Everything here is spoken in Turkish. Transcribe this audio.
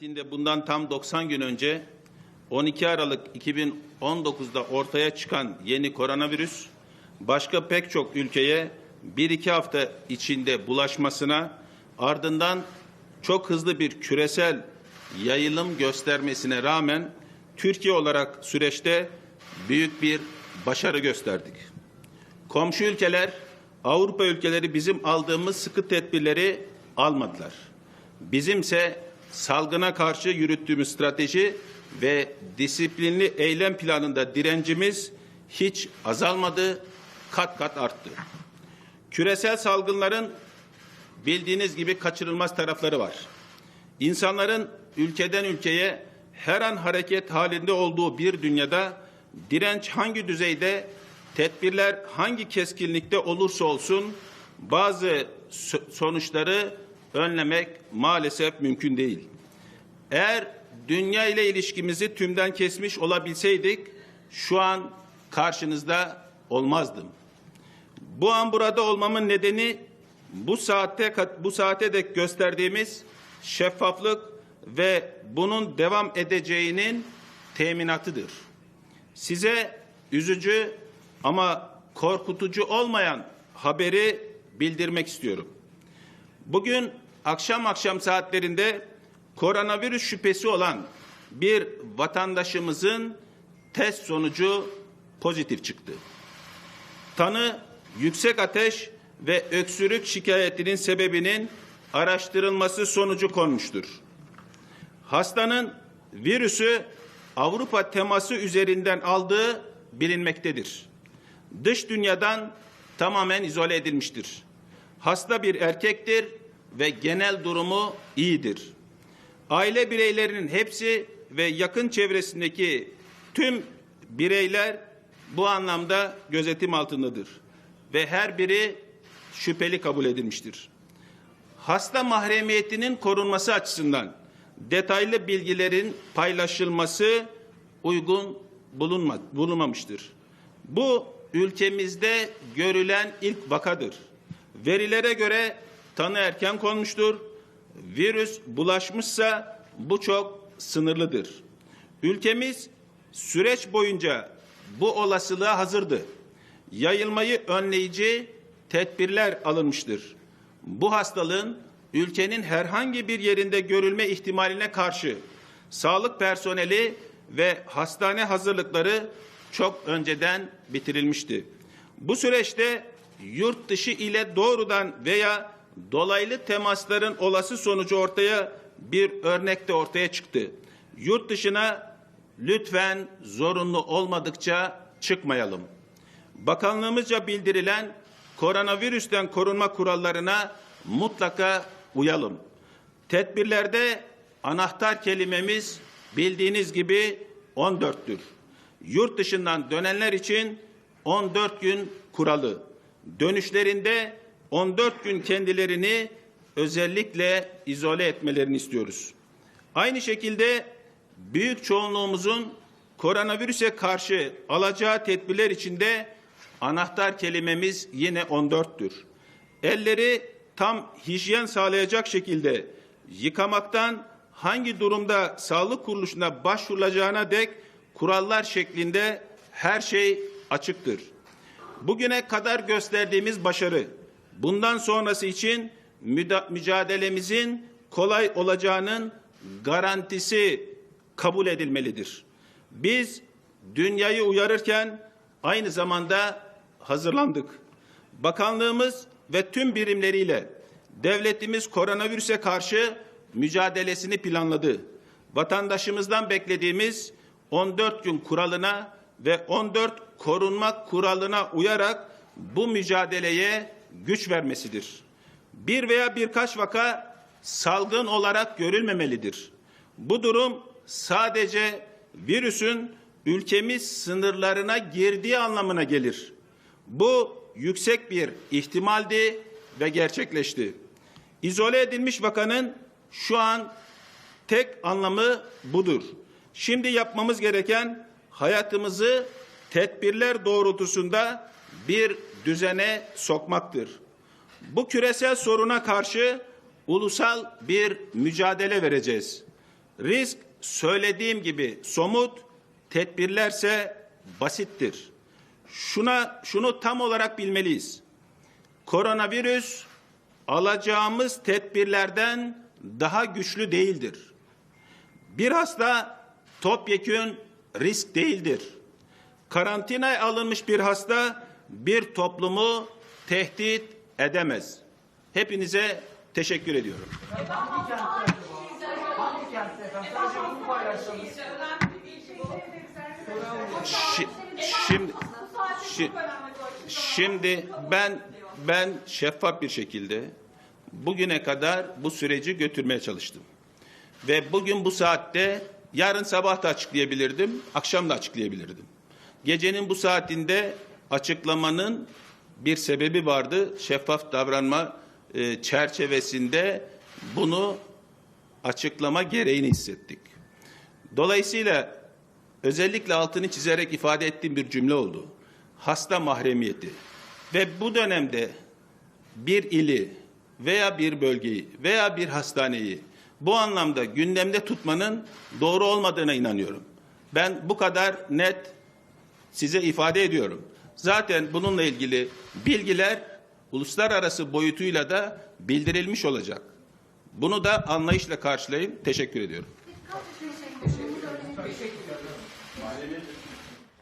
kentinde bundan tam 90 gün önce 12 Aralık 2019'da ortaya çıkan yeni koronavirüs başka pek çok ülkeye bir iki hafta içinde bulaşmasına ardından çok hızlı bir küresel yayılım göstermesine rağmen Türkiye olarak süreçte büyük bir başarı gösterdik. Komşu ülkeler, Avrupa ülkeleri bizim aldığımız sıkı tedbirleri almadılar. Bizimse salgına karşı yürüttüğümüz strateji ve disiplinli eylem planında direncimiz hiç azalmadı, kat kat arttı. Küresel salgınların bildiğiniz gibi kaçırılmaz tarafları var. İnsanların ülkeden ülkeye her an hareket halinde olduğu bir dünyada direnç hangi düzeyde, tedbirler hangi keskinlikte olursa olsun bazı so- sonuçları önlemek maalesef mümkün değil. Eğer dünya ile ilişkimizi tümden kesmiş olabilseydik şu an karşınızda olmazdım. Bu an burada olmamın nedeni bu saatte bu saate dek gösterdiğimiz şeffaflık ve bunun devam edeceğinin teminatıdır. Size üzücü ama korkutucu olmayan haberi bildirmek istiyorum. Bugün akşam akşam saatlerinde koronavirüs şüphesi olan bir vatandaşımızın test sonucu pozitif çıktı. Tanı yüksek ateş ve öksürük şikayetinin sebebinin araştırılması sonucu konmuştur. Hastanın virüsü Avrupa teması üzerinden aldığı bilinmektedir. Dış dünyadan tamamen izole edilmiştir. Hasta bir erkektir ve genel durumu iyidir. Aile bireylerinin hepsi ve yakın çevresindeki tüm bireyler bu anlamda gözetim altındadır ve her biri şüpheli kabul edilmiştir. Hasta mahremiyetinin korunması açısından detaylı bilgilerin paylaşılması uygun bulunma, bulunmamıştır. Bu ülkemizde görülen ilk vakadır. Verilere göre tanı erken konmuştur. Virüs bulaşmışsa bu çok sınırlıdır. Ülkemiz süreç boyunca bu olasılığa hazırdı. Yayılmayı önleyici tedbirler alınmıştır. Bu hastalığın ülkenin herhangi bir yerinde görülme ihtimaline karşı sağlık personeli ve hastane hazırlıkları çok önceden bitirilmişti. Bu süreçte yurt dışı ile doğrudan veya dolaylı temasların olası sonucu ortaya bir örnek de ortaya çıktı. Yurt dışına lütfen zorunlu olmadıkça çıkmayalım. Bakanlığımızca bildirilen koronavirüsten korunma kurallarına mutlaka uyalım. Tedbirlerde anahtar kelimemiz bildiğiniz gibi 14'tür. Yurt dışından dönenler için 14 gün kuralı. Dönüşlerinde 14 gün kendilerini özellikle izole etmelerini istiyoruz. Aynı şekilde büyük çoğunluğumuzun koronavirüse karşı alacağı tedbirler içinde anahtar kelimemiz yine 14'tür. Elleri tam hijyen sağlayacak şekilde yıkamaktan hangi durumda sağlık kuruluşuna başvurulacağına dek kurallar şeklinde her şey açıktır. Bugüne kadar gösterdiğimiz başarı bundan sonrası için mücadelemizin kolay olacağının garantisi kabul edilmelidir. Biz dünyayı uyarırken aynı zamanda hazırlandık. Bakanlığımız ve tüm birimleriyle devletimiz koronavirüse karşı mücadelesini planladı. Vatandaşımızdan beklediğimiz 14 gün kuralına ve 14 korunma kuralına uyarak bu mücadeleye güç vermesidir. Bir veya birkaç vaka salgın olarak görülmemelidir. Bu durum sadece virüsün ülkemiz sınırlarına girdiği anlamına gelir. Bu yüksek bir ihtimaldi ve gerçekleşti. İzole edilmiş vakanın şu an tek anlamı budur. Şimdi yapmamız gereken hayatımızı tedbirler doğrultusunda bir düzene sokmaktır. Bu küresel soruna karşı ulusal bir mücadele vereceğiz. Risk söylediğim gibi somut, tedbirlerse basittir. Şuna şunu tam olarak bilmeliyiz. Koronavirüs alacağımız tedbirlerden daha güçlü değildir. Bir hasta topyekün risk değildir. Karantinaya alınmış bir hasta bir toplumu tehdit edemez. Hepinize teşekkür ediyorum. Şimdi şi- şimdi ben ben şeffaf bir şekilde bugüne kadar bu süreci götürmeye çalıştım. Ve bugün bu saatte yarın sabah da açıklayabilirdim, akşam da açıklayabilirdim. Gecenin bu saatinde açıklamanın bir sebebi vardı. Şeffaf davranma e, çerçevesinde bunu açıklama gereğini hissettik. Dolayısıyla özellikle altını çizerek ifade ettiğim bir cümle oldu. Hasta mahremiyeti ve bu dönemde bir ili veya bir bölgeyi veya bir hastaneyi bu anlamda gündemde tutmanın doğru olmadığına inanıyorum. Ben bu kadar net size ifade ediyorum. Zaten bununla ilgili bilgiler uluslararası boyutuyla da bildirilmiş olacak. Bunu da anlayışla karşılayın. Teşekkür ediyorum. Öğrenebilir miyim?